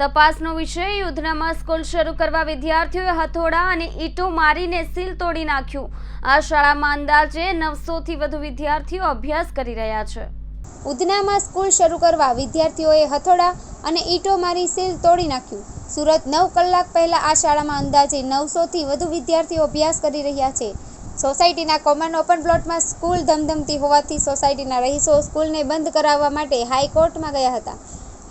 તપાસનો વિષય, યુદ્ધનામાં સ્કૂલ શરૂ કરવા વિદ્યાર્થીઓએ હથોડા અને ઈંટો મારીને સીલ તોડી નાખ્યું. આ શાળામાં અંદાજે નવસોથી વધુ વિદ્યાર્થીઓ અભ્યાસ કરી રહ્યા છે. ઉધનામાં સ્કૂલ શરૂ કરવા વિદ્યાર્થીઓએ હથોડા અને ઈંટો મારી સીલ તોડી નાખ્યું. સુરત નવ કલાક પહેલાં આ શાળામાં અંદાજે નવસોથી વધુ વિદ્યાર્થીઓ અભ્યાસ કરી રહ્યા છે. સોસાયટીના કોમન ઓપન પ્લોટમાં સ્કૂલ ધમધમતી હોવાથી સોસાયટીના રહીશો સ્કૂલને બંધ કરાવવા માટે હાઈકોર્ટમાં ગયા હતા.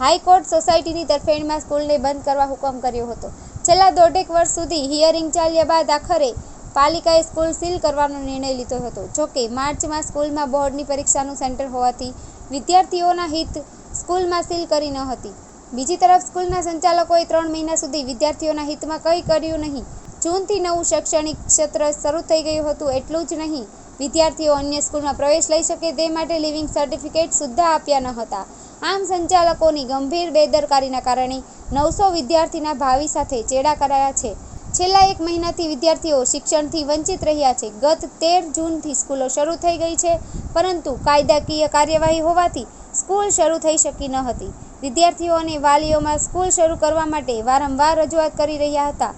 હાઈકોર્ટ સોસાયટીની તરફેણમાં સ્કૂલને બંધ કરવા હુકમ કર્યો હતો. છેલ્લા દોઢેક વર્ષ સુધી હિયરિંગ ચાલ્યા બાદ આખરે પાલિકાએ સ્કૂલ સીલ કરવાનો નિર્ણય લીધો હતો. જોકે માર્ચમાં સ્કૂલમાં બોર્ડની પરીક્ષાનું સેન્ટર હોવાથી વિદ્યાર્થીઓના હિત સ્કૂલમાં સીલ કરી ન હતી. બીજી તરફ સ્કૂલના સંચાલકોએ ત્રણ મહિના સુધી વિદ્યાર્થીઓના હિતમાં કંઈ કર્યું નહીં. જૂનથી નવું શૈક્ષણિક ક્ષેત્ર શરૂ થઈ ગયું હતું એટલું જ નહીં. વિદ્યાર્થીઓ અન્ય સ્કૂલમાં પ્રવેશ લઈ શકે તે માટે લિવિંગ સર્ટિફિકેટ સુદ્ધા આપ્યા ન હતા. આમ સંચાલકોની ગંભીર બેદરકારીના કારણે નવસો વિદ્યાર્થીના ભાવિ સાથે ચેડા કરાયા છે. છેલ્લા એક મહિનાથી વિદ્યાર્થીઓ શિક્ષણથી વંચિત રહ્યા છે. ગત તેર જૂનથી સ્કૂલો શરૂ થઈ ગઈ છે, પરંતુ કાયદાકીય કાર્યવાહી હોવાથી સ્કૂલ શરૂ થઈ શકી ન હતી. વિદ્યાર્થીઓ અને વાલીઓમાં સ્કૂલ શરૂ કરવા માટે વારંવાર રજૂઆત કરી રહ્યા હતા.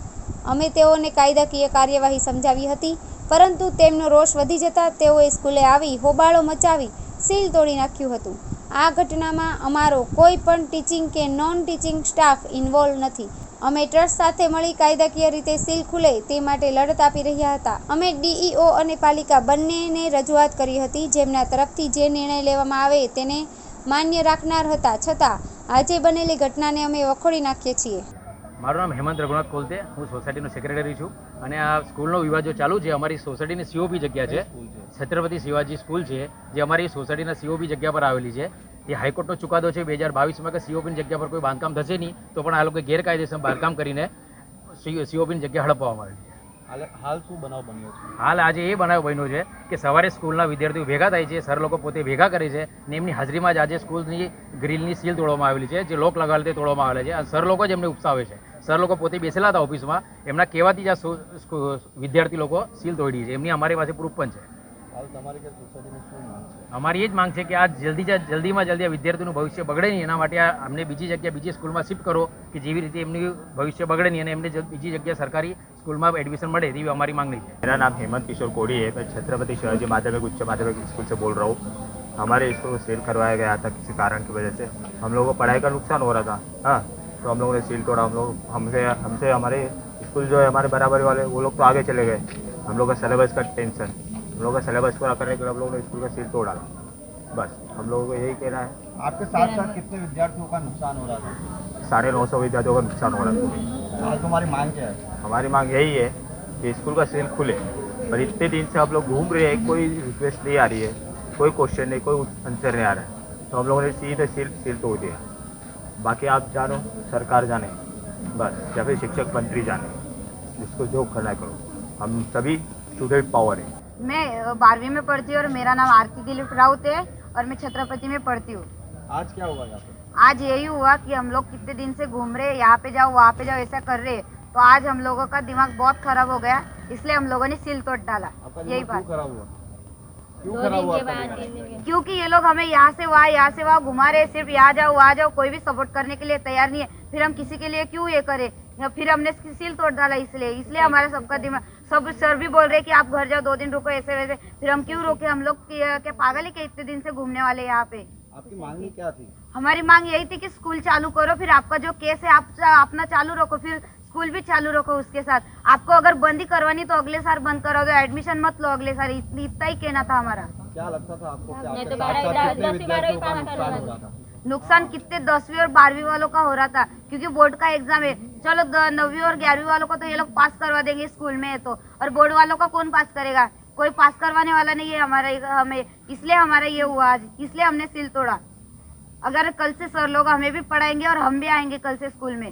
અમે તેઓને કાયદાકીય કાર્યવાહી સમજાવી હતી, પરંતુ તેમનો રોષ વધી જતા તેઓએ સ્કૂલે આવી હોબાળો મચાવી સીલ તોડી નાખ્યું હતું. આ ઘટનામાં અમારો કોઈ પણ ટીચિંગ કે નોન ટીચિંગ સ્ટાફ ઇન્વોલ્વ નથી. અમે ટ્રસ્ટ સાથે મળી કાયદાકીય રીતે સીલ ખુલે તે માટે લડત આપી રહ્યા હતા. અમે ડીઈઓ અને પાલિકા બંનેને રજૂઆત કરી હતી જેમના તરફથી જે નિર્ણય લેવામાં આવે તેને માન્ય રાખનાર હતા. છતાં, આજે બનેલી ઘટનાને અમે વખોડી નાખીએ છીએ. મારું નામ હેમંત રઘુનાથ કોલતે હું સોસાયટીનો સેક્રેટરી છું અને આ સ્કૂલનો વિવાદ જો ચાલુ છે. અમારી સોસાયટીની સીઓપી જગ્યા છે. છત્રપતિ શિવાજી સ્કૂલ છે જે અમારી સોસાયટીના સીઓપી જગ્યા પર આવેલી છે. એ હાઈકોર્ટનો ચુકાદો છે. બે હજાર બાવીસમાં કે સીઓપીની જગ્યા પર કોઈ બાંધકામ થશે નહીં તો પણ આ લોકોએ ગેરકાયદેસર બાંધકામ કરીને સીઓપીની જગ્યા હડપવામાં આવી છે. હાલ હાલ શું બનાવ બન્યો છે? હાલ આજે એ બનાવ બન્યો છે કે સવારે સ્કૂલના વિદ્યાર્થીઓ ભેગા થાય છે સર લોકો પોતે ભેગા કરે છે ને એમની હાજરીમાં જ આજે સ્કૂલની ગ્રીલની સીલ તોડવામાં આવેલી છે જે લોક લગાવેલ તે તોડવામાં આવેલા છે અને સર લોકો જ એમને ઉપસાવે છે. સર લોકો પોતે બેસેલા હતા ઓફિસમાં એમના કહેવાથી જ આ સો- સ્કૂ- વિદ્યાર્થી લોકો સીલ તોડી છે એમની અમારી પાસે પ્રૂફ પણ છે હાલ તમારી કે સોસાયટીની શું માંગ છે અમારી એ જ માંગ છે કે આ જલ્દી જ જલ્દીમાં જલ્દી આ વિદ્યાર્થીનું ભવિષ્ય બગડે નહીં એના માટે આ અમને બીજી જગ્યા બીજી સ્કૂલમાં શિફ્ટ કરો કે જેવી રીતે એમનું ભવિષ્ય બગડે નહીં અને એમને જ- બીજી જગ્યા સરકારી સ્કૂલમાં એડમિશન મળે એવી અમારી માંગણી છે मेरा नाम हेमंत किशोर कोड़ी है मैं छत्रपति शिवाजी माध्यमिक उच्च माध्यमिक स्कूल से बोल रहा हूँ हमारे स्कूल को सील करवाया गया था किसी कारण की वजह से हम लोगों को पढ़ाई का नुकसान हो रहा था हाँ तो हम लोगों ने सील तोड़ा हम लोग हमसे हमसे हमारे स्कूल जो है हमारे बराबरी वाले वो लोग तो आगे चले गए। हम लोग का सिलेबस का टेंशन हम लोग का सिलेबस पूरा करने के लिए हम लोगों ने स्कूल का सील तोड़ा। बस हम लोगों को यही कहना है। आपके साथ साथ कितने विद्यार्थियों का नुकसान हो रहा था? साढ़े नौ सौ विद्यार्थियों का नुकसान हो रहा था। हाल तुम्हारी मांग क्या है? हमारी मांग यही है कि स्कूल का सील खुले। पर इतने दिन से हम लोग घूम रहे हैं कोई रिक्वेस्ट नहीं आ रही है कोई क्वेश्चन नहीं कोई आंसर नहीं आ रहा है। तो हम लोगों ने सीधे सील सील तोड़ दिया। बाकी आप जानो सरकार जाने। बस या फिर शिक्षक मंत्री जाने। जिसको जो करना करो। हम सभी स्टूडेंट पावर है। मैं बारहवीं में पढ़ती हूँ और मेरा नाम आरती दिलीप राउत है और मैं छत्रपति में पढ़ती हूँ। आज क्या हुआ यहाँ पे? आज यही हुआ कि हम लोग कितने दिन से घूम रहे यहाँ पे जाओ वहाँ पे जाओ ऐसा कर रहे हैं। तो आज हम लोगों का दिमाग बहुत खराब हो गया इसलिए हम लोगों ने सिल तोड़ डाला। यही बात। खराब हुआ? क्यों खराब हुआ क्योंकि ये लोग हमें यहाँ से वहाँ यहाँ से वहाँ घुमा रहे सिर्फ़ यहाँ जाओ वहाँ जाओ कोई भी सपोर्ट करने के लिए तैयार नहीं है। फिर हम किसी के लिए क्यों ये करें? फिर हमने सील तोड़ डाला इसलिए? इसलिए हमारा सबका दिमाग सब सर भी बोल रहे हैं कि आप घर जाओ दो दिन रुको ऐसे वैसे। फिर हम क्यों रोके? हम लोग क्या क्या पागल है क्या इतने दिन से घूमने वाले यहाँ पे? आपकी मांग क्या थी? हमारी मांग यही थी कि स्कूल चालू करो फिर आपका जो केस है आप अपना चालू रखो। फिर स्कूल भी चालू रखो उसके साथ। आपको अगर बंदी करवानी तो अगले साल बंद करो। दो एडमिशन मत लो अगले साल इतना ही कहना था हमारा। क्या लगता था आपको कि का नुकसान हो रहा था? नुकसान कितने? दसवीं और बारहवीं वालों का हो रहा था क्योंकि बोर्ड का एग्ज़ाम है। चलो नौवीं और ग्यारहवीं वालों को तो ये लोग पास करवा देंगे स्कूल में है तो। और बोर्ड वालों का कौन पास करेगा? कोई पास करवाने वाला नहीं है हमारा हमें। इसलिए हमारा ये हुआ आज। इसलिए हमने सिल तोड़ा। अगर कल से सर लोग हमें भी पढ़ाएँगे और हम भी आएँगे कल से स्कूल में।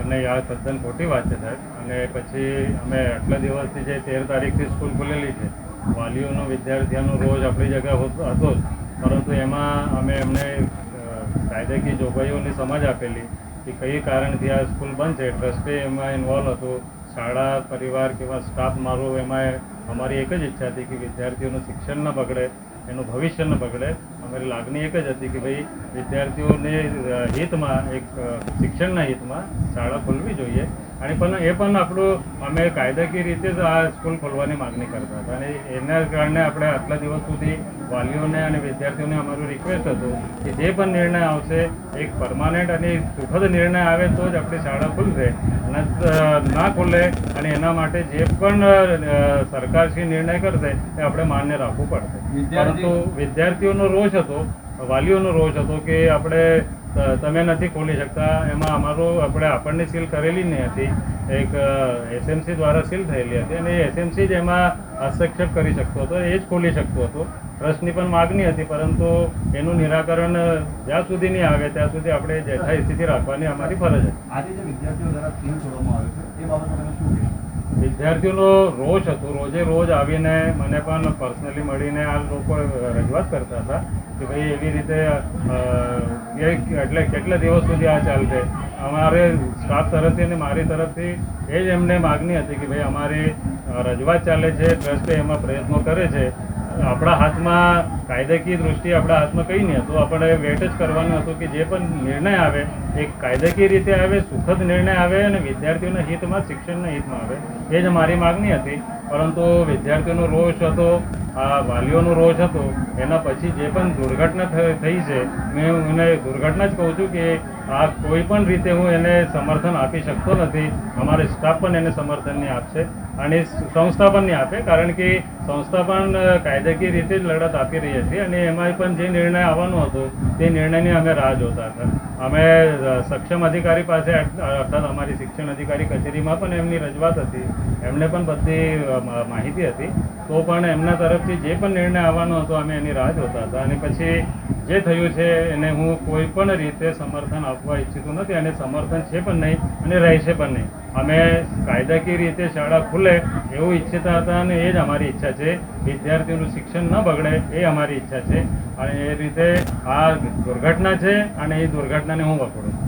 અને આ તદ્દન ખોટી વાત છે સાહેબ. અને પછી અમે આટલા દિવસથી જે તેર તારીખથી સ્કૂલ ખુલેલી છે, વાલીઓનો, વિદ્યાર્થીઓનો રોજ આપણી જગ્યા હોતો જ. પરંતુ એમાં અમે એમને કાયદાકીય જોગવાઈઓની સમજ આપેલી કે કઈ કારણથી આ સ્કૂલ બંધ છે. ટ્રસ્ટે એમાં ઇન્વોલ્વ હતું. શાળા, પરિવાર કેવા સ્ટાફ મારો, એમાં અમારી એક જ ઈચ્છા હતી કે વિદ્યાર્થીઓનું શિક્ષણ ન બગડે. એનું ભવિષ્ય ન બગડે. અમારી લાગણી એક જ હતી કે ભાઈ વિદ્યાર્થીઓને હિતમાં એક શિક્ષણના હિતમાં શાળા ખોલવી જોઈએ. અને પણ એ પણ આપણું અમે કાયદાકીય રીતે જ આ સ્કૂલ ખોલવાની માગણી કરતા હતા. અને એના કારણે આપણે આટલા દિવસ સુધી વાલીઓને અને વિદ્યાર્થીઓને અમારું રિક્વેસ્ટ હતું કે જે પણ નિર્ણય આવશે એક પરમાનન્ટ અને સુખદ નિર્ણય આવે તો જ આપણી શાળા ખુલશે. અને ના ખુલે અને એના માટે જે પણ સરકાર સરકારશ્રી નિર્ણય કરશે એ આપણે માન્ય રાખવું પડશે. પરંતુ વિદ્યાર્થીઓનો રોષ હતો વાલીઓનો રોષ હતો કે આપણે ત- તમે નથી ખોલી શકતા. એમાં અમારું આપણે આપણને સીલ કરેલી નહીં હતી. એક એસએમસી દ્વારા સીલ થયેલી હતી અને એસએમસી જ એમાં હસ્તક્ષેપ કરી શકતો હતો એ જ ખોલી શકતો હતો. ટ્રસ્ટની પણ માગણી હતી પરંતુ એનું નિરાકરણ જ્યાં સુધી નહીં આવે ત્યાં સુધી આપણે યથાસ્થિતિ રાખવાની અમારી ફરજ હતી. એ વિદ્યાર્થીઓનો રોજ હતો. રોજે રોજ આવીને મને પણ પર્સનલી મળીને આ લોકો રજૂઆત કરતા હતા. કે ભાઈ એવી રીતે એટલે કેટલા દિવસ સુધી આ ચાલશે? અમારે સ્ટાફ તરફથી અને મારી તરફથી એ જ એમને માગણી હતી કે ભાઈ અમારી રજૂઆત ચાલે છે, ટ્રસ્ટે એમાં પ્રયત્નો કરે છે. આપણા હાથમાં કાયદાકીય દૃષ્ટિએ આપણા હાથમાં કંઈ નહીં હતું. આપણે વેટ જ કરવાનું હતું કે જે પણ નિર્ણય આવે એ કાયદાકીય રીતે આવે, સુખદ નિર્ણય આવે અને વિદ્યાર્થીઓના હિતમાં, શિક્ષણના હિતમાં આવે. એ જ મારી માગણી હતી. પરંતુ વિદ્યાર્થીઓનો રોષ હતો, આ વાલીઓનો રોષ હતો. એના પછી જે પણ દુર્ઘટના થઈ છે, મેં એને દુર્ઘટના જ કહું છું કે આ કોઈ પણ રીતે હું એને સમર્થન આપી શકતો નથી. અમારે સ્ટાફ પણ એને સમર્થન નહીં આપશે અને સંસ્થા પણ નહીં આપે, કારણ કે સંસ્થા પણ કાયદાકીય રીતે જ લડત આપી રહી હતી અને એમાં પણ જે નિર્ણય આવવાનો હતો, તે નિર્ણયની અમે રાહ જોતા હતા. અમે સક્ષમ અધિકારી પાસે અર્થાત અમારી શિક્ષણ અધિકારી કચેરીમાં પણ એમની રજૂઆત હતી. એમને પણ બધી માહિતી હતી. તો પણ એમના તરફથી જે પણ નિર્ણય આવવાનો હતો, અમે એની રાહ જોતા હતા. અને પછી જે થયું છે એને હું કોઈ પણ રીતે સમર્થન આપવા ઈચ્છતો નથી અને સમર્થન છે પણ નહીં અને રહેશે પણ નહીં. અમે કાયદાકીય રીતે શાળા ખુલે એવું ઈચ્છતા હતા અને એ જ અમારી ઈચ્છા છે. વિદ્યાર્થીઓનું શિક્ષણ ન બગડે એ અમારી ઈચ્છા છે. અને એ રીતે આ દુર્ઘટના છે અને એ દુર્ઘટનાને હું વખોડું